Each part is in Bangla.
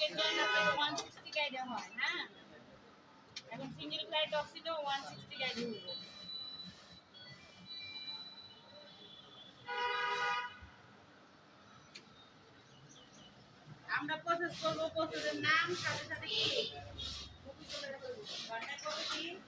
হয় আমরা প্রসেস করব প্রসেসের নাম সাথে সাথে কি? ঘন্টায় কত কি এটা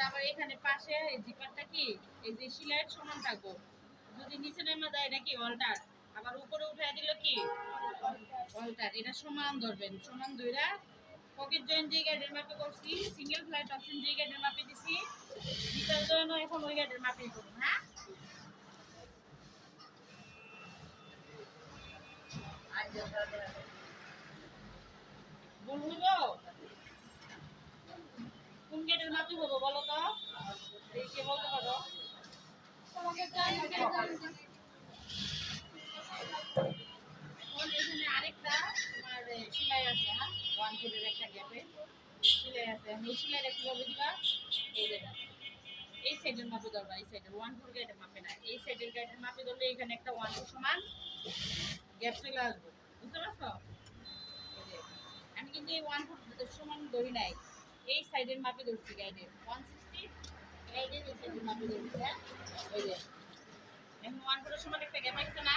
আবার এখানে পাশে এই জিপারটা কি? এই যে সমান যদি নিচে নেমে যায় অল্টার? আবার উপরে উঠে দিল কি? অল্টার। এটা সমান ধরবেন। সমান পকেট যে গাইডের মাপে করছি সিঙ্গেল ফ্লাইট অপশন যে গাইডের মাপে দিছি এখন ওই গাইডের মাপেই করুন হ্যাঁ? হইব কোন গেটের মাপে হব বলো তো এই কে বলতে পারো এখন এখানে সমান গ্যাপ চলে আসবে বুঝতে পারছ আমি কিন্তু এই ওয়ান ফুট সমান ধরি নাই এই সাইডের মাপে ধরছি গাইডের ওয়ান সিক্সটি গাইডের এই সাইডের মাপে ধরছি হ্যাঁ ওই যে মানে এখন ওয়ান করে সমান একটা গেম আসছে না?